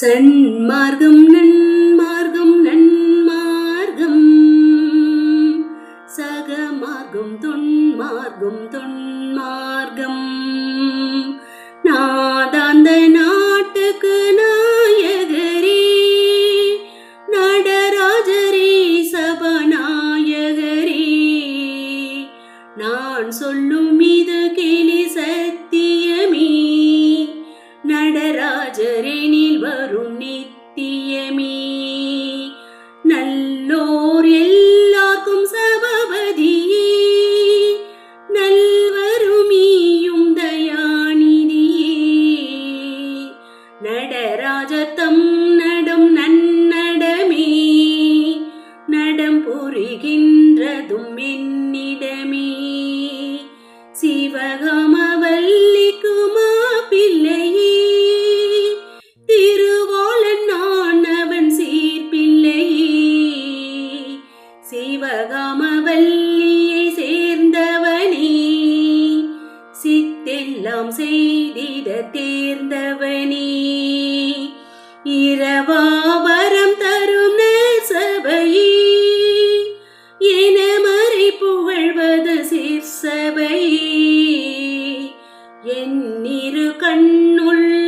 சன்மார்க்கம் நன்மார்க்கம் நன்மார்க்கம் சகமார்க்கம் தொன்மார்க்கம் தொன்மார்க்கம் நாதாந்த நாட்டுக்கு நாயகரே நடராஜரே சபநாயகரே. நான் சொல்லும் இது கே நடராஜரெனில் வரும் நித்தியமே. நல்லோர் எல்லாக்கும் சபபதியே நல்வருமியும் தயாநிதியே. நடராஜத்தம் நடும் நன்னடமே. நடம் புரிகின்றதும் என்னிடமே. சிவகம் சித்தெல்லாம் செய்திட தேர்ந்தவனே. இரவாவரம் தரும் சபையே என மறை புகழ்வது சீர் சிற்சபையே. என்னிரு கண்ணுள்ள